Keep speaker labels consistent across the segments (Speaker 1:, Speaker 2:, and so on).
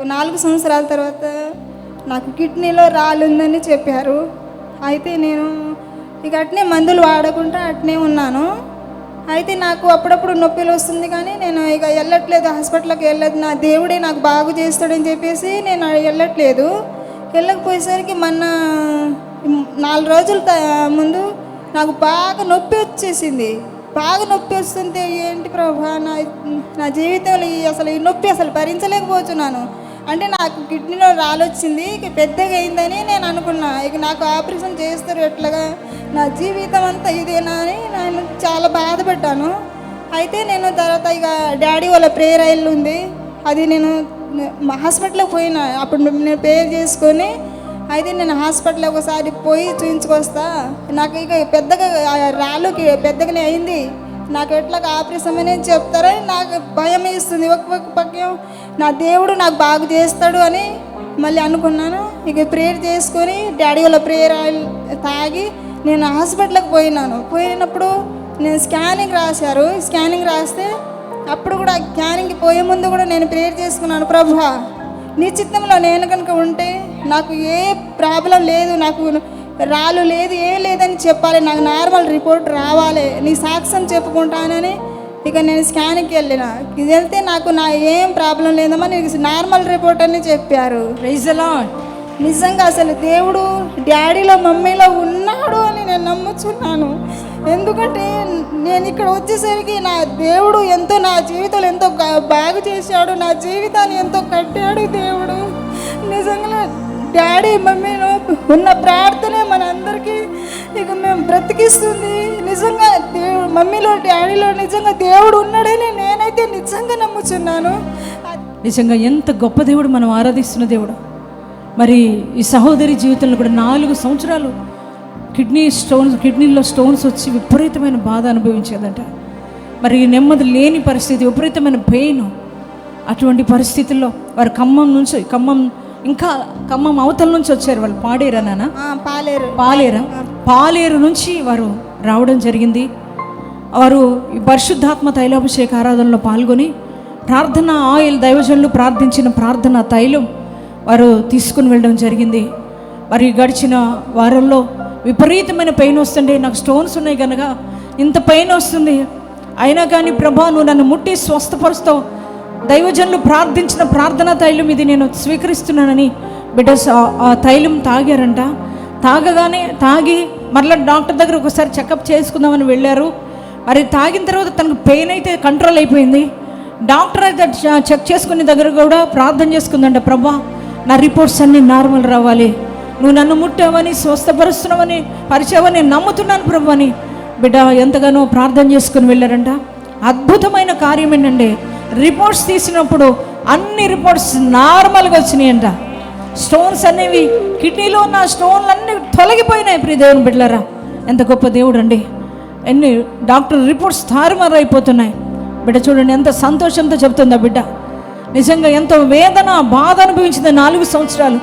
Speaker 1: నాకు నాలుగు సంవత్సరాల తర్వాత నాకు కిడ్నీలో రాళ్ళు ఉందని చెప్పారు. అయితే నేను ఇక అట్నే మందులు వాడకుండా అట్నే ఉన్నాను. అయితే నాకు అప్పుడప్పుడు నొప్పిలు వస్తుంది కానీ నేను ఇక వెళ్ళట్లేదు హాస్పిటల్కి వెళ్ళదు. నా దేవుడే నాకు బాగు చేస్తాడని చెప్పేసి నేను వెళ్ళట్లేదు. వెళ్ళకపోయేసరికి మొన్న నాలుగు రోజుల త- ముందు నాకు బాగా నొప్పి వచ్చేసింది. బాగా నొప్పి వస్తుంటే ఏంటి ప్రభా నా నా జీవితంలో ఈ అసలు ఈ నొప్పి అసలు భరించలేకపోతున్నాను. అంటే నాకు కిడ్నీలో రాలొచ్చింది ఇక పెద్దగా అయిందని నేను అనుకున్నా. ఇక నాకు ఆపరేషన్ చేస్తారు ఎట్లాగా? నా జీవితం అంతా ఇదేనా అని నేను చాలా బాధపడ్డాను. అయితే నేను తర్వాత ఇక డాడీ వాళ్ళ ప్రేయర్ ఆయిల్ ఉంది. అది నేను మా హాస్పిటల్కి పోయినా. అప్పుడు నేను ప్రేయర్ చేసుకొని అయితే నేను హాస్పిటల్ ఒకసారి పోయి చూయించుకొస్తా. నాకు ఇక పెద్దగా ఆ పెద్దగానే అయింది. నాకు ఎట్లా ఆపరేషన్ అనేది చెప్తారని నాకు భయం వేస్తుంది. ఒక పక్క నా దేవుడు నాకు బాగు చేస్తాడు అని మళ్ళీ అనుకున్నాను. ఇక ప్రేయర్ చేసుకొని డాడీ వాళ్ళ ప్రేయర్ ఆయిల్ తాగి నేను హాస్పిటల్కి పోయినాను. పోయినప్పుడు నేను స్కానింగ్ రాశారు. స్కానింగ్ రాస్తే అప్పుడు కూడా స్కానింగ్కి పోయే ముందు కూడా నేను ప్రేయర్ చేసుకున్నాను. ప్రభా నీ చిత్తంలో నేను కనుక ఉంటే నాకు ఏ ప్రాబ్లం లేదు. నాకు రాళ్ళు లేదు ఏం లేదని చెప్పాలి. నాకు నార్మల్ రిపోర్ట్ రావాలి. నీ సాక్ష్యం చెప్పుకుంటానని ఇక నేను స్కానింగ్కి వెళ్ళిన. ఇది వెళ్తే నాకు నా ఏం ప్రాబ్లం లేదమ్మా నీకు నార్మల్ రిపోర్ట్ అని చెప్పారు.
Speaker 2: ప్రైజ్ లాడ్
Speaker 1: నిజంగా అసలు దేవుడు డాడీలో మమ్మీలో ఉన్నాడు అని నేను నమ్ముచున్నాను. ఎందుకంటే నేను ఇక్కడ వచ్చేసరికి నా దేవుడు ఎంతో నా జీవితంలో ఎంతో బాగు చేశాడు. నా జీవితాన్ని ఎంతో కట్టాడు దేవుడు. నిజంగా డాడీ మమ్మీను ఉన్న ప్రార్థనే మన అందరికీ ఇక మేము బ్రతికిస్తుంది. నిజంగా దేవుడు మమ్మీలో డాడీలో నిజంగా దేవుడు ఉన్నాడని నేనైతే నిజంగా నమ్ముచున్నాను.
Speaker 2: నిజంగా ఎంత గొప్ప దేవుడు మనం ఆరాధిస్తున్న దేవుడు. మరి ఈ సహోదరి జీవితంలో కూడా నాలుగు సంవత్సరాలు కిడ్నీ స్టోన్స్ కిడ్నీలో స్టోన్స్ వచ్చి విపరీతమైన బాధ అనుభవించేదంట. మరి నెమ్మది లేని పరిస్థితి విపరీతమైన పెయిన్ అటువంటి పరిస్థితుల్లో వారు ఖమ్మం నుంచి ఖమ్మం ఇంకా ఖమ్మం అవతల నుంచి వచ్చారు వాళ్ళు. పాడేరా నాన్న?
Speaker 1: పాలేరు.
Speaker 2: పాలేరా? పాలేరు నుంచి వారు రావడం జరిగింది. వారు పరిశుద్ధాత్మ తైలాభిషేక ఆరాధనలో పాల్గొని ప్రార్థన ఆయిల్ దైవజనులు ప్రార్థించిన ప్రార్థన తైలం వారు తీసుకుని వెళ్ళడం జరిగింది. మరి గడిచిన వారంలో విపరీతమైన పెయిన్ వస్తుండే. నాకు స్టోన్స్ ఉన్నాయి కనుక ఇంత పెయిన్ వస్తుంది. అయినా కానీ ప్రభా నువ్వు నన్ను ముట్టి స్వస్థపరుస్తావు. దైవజనులు ప్రార్థించిన ప్రార్థనా తైలం ఇది నేను స్వీకరిస్తున్నానని బిడ్డ ఆ తైలం తాగారంట. తాగగానే తాగి మరలా డాక్టర్ దగ్గర ఒకసారి చెకప్ చేసుకుందామని వెళ్ళారు. మరి తాగిన తర్వాత తనకు పెయిన్ అయితే కంట్రోల్ అయిపోయింది. డాక్టర్ అయితే చ- చెక్ చేసుకునే దగ్గర కూడా ప్రార్థన చేసుకుందంట ప్రభా నా రిపోర్ట్స్ అన్నీ నార్మల్ రావాలి. నువ్వు నన్ను ముట్టావని స్వస్థపరుస్తున్నావని పరిచావని నేను నమ్ముతున్నాను ప్రభు అని బిడ్డ ఎంతగానో ప్రార్థన చేసుకుని వెళ్ళారంట. అద్భుతమైన కార్యం ఏంటంటే రిపోర్ట్స్ తీసినప్పుడు అన్ని రిపోర్ట్స్ నార్మల్గా వచ్చినాయంట. స్టోన్స్ అనేవి కిడ్నీలో ఉన్న స్టోన్లు అన్నీ తొలగిపోయినాయి ప్రియ దేవుని బిడ్డలరా. ఎంత గొప్ప దేవుడు అండి ఎన్ని డాక్టర్ రిపోర్ట్స్ తారుమారు అయిపోతున్నాయి బిడ్డ చూడండి ఎంత సంతోషంతో చెప్తుందా బిడ్డ. నిజంగా ఎంతో వేదన బాధ అనుభవించింది నాలుగు సంవత్సరాలు.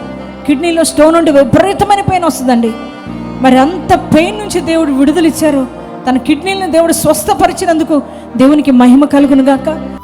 Speaker 2: కిడ్నీలో స్టోన్ ఉండి విపరీతమైన పెయిన్ వస్తుందండి. మరి అంత పెయిన్ నుంచి దేవుడు విడుదలిచ్చారు తన కిడ్నీలను దేవుడు స్వస్థపరిచినందుకు దేవునికి మహిమ కలుగును గాక.